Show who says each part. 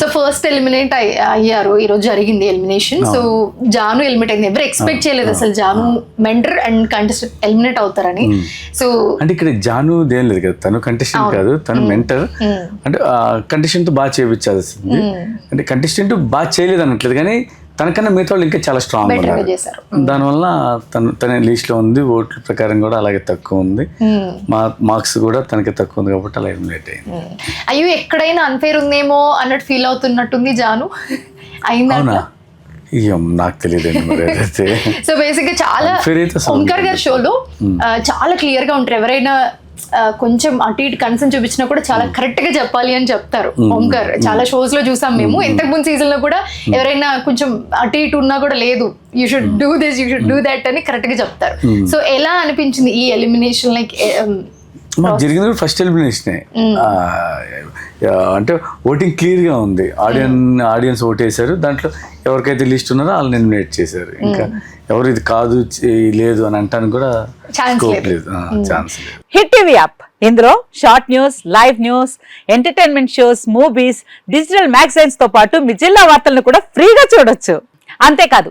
Speaker 1: So first eliminate అయ్యారు. ఈ రోజు జరిగింది ఎలిమినేషన్ సో జాను ఎలిమినేట్ అయింది. ఎవరు ఎక్స్పెక్ట్ చేయలేదు అసలు Janu mentor and contestant eliminate అవుతారని. సో
Speaker 2: అంటే ఇక్కడ జాను దేం లేదు కదా? తను కంటెస్టెంట్ కాదు. తను మెంటర్ అంటే కంటెస్టెంట్ బాగా చేయించాల్సింది అంటే కంటెస్టెంట్ బాగా చేయలేదు అనట్లేదు కానీ తనకన్నా మిగతా వాళ్ళు ఇంకా చాలా స్ట్రాంగ్
Speaker 1: చేశారు.
Speaker 2: దానివల్ల తను తన లిస్ట్లో ఉంది ఓట్ల ప్రకారం కూడా అలాగే తక్కువ ఉంది. మా మార్క్స్ కూడా తనకి తక్కువ ఉంది కాబట్టి అలా ఎలిమినేట్ అయింది.
Speaker 1: అయ్యో ఎక్కడైనా అన్ఫేర్ ఉందేమో అన్నట్టు ఫీల్ అవుతున్నట్టుంది జాను. అయిందా?
Speaker 2: నాకు తెలియదండి మరి అదైతే.
Speaker 1: సో బేసిక్గా చాలా ఓంకార్ గారి షోలో చాలా క్లియర్గా ఉంటారు. ఎవరైనా కొంచెం అటు ఇటు కన్సర్న్ చూపించినా కూడా చాలా కరెక్ట్గా చెప్పాలి అని చెప్తారు. ఓంకార్ చాలా షోస్లో చూసాం మేము. ఇంతకు ముందు సీజన్లో కూడా ఎవరైనా కొంచెం అటు ఇటు ఉన్నా కూడా లేదు. You should do this you should do that అని కరెక్ట్గా చెప్తారు. సో ఎలా అనిపించింది ఈ ఎలిమినేషన్ లైక్
Speaker 2: మాకు జరిగింది కూడా ఫస్ట్ ఎలిమినేషనే అంటే ఓటింగ్ క్లియర్గా ఉంది. ఆడియన్ ఆడియన్స్ ఓట్ వేశారు దాంట్లో ఎవరికైతే లిస్ట్ ఉన్నారో వాళ్ళని ఎలిమినేట్ చేశారు. ఇంకా ఎవరు ఇది కాదు లేదు అని అంటానికి కూడా స్కోప్
Speaker 1: లేదు.
Speaker 2: ఛాన్స్
Speaker 3: హిట్ టీవీ యాప్ ఇందులో short news live news entertainment shows movies digital మ్యాగజైన్స్తో పాటు మీ జిల్లా వార్తలను కూడా ఫ్రీగా చూడొచ్చు. అంతేకాదు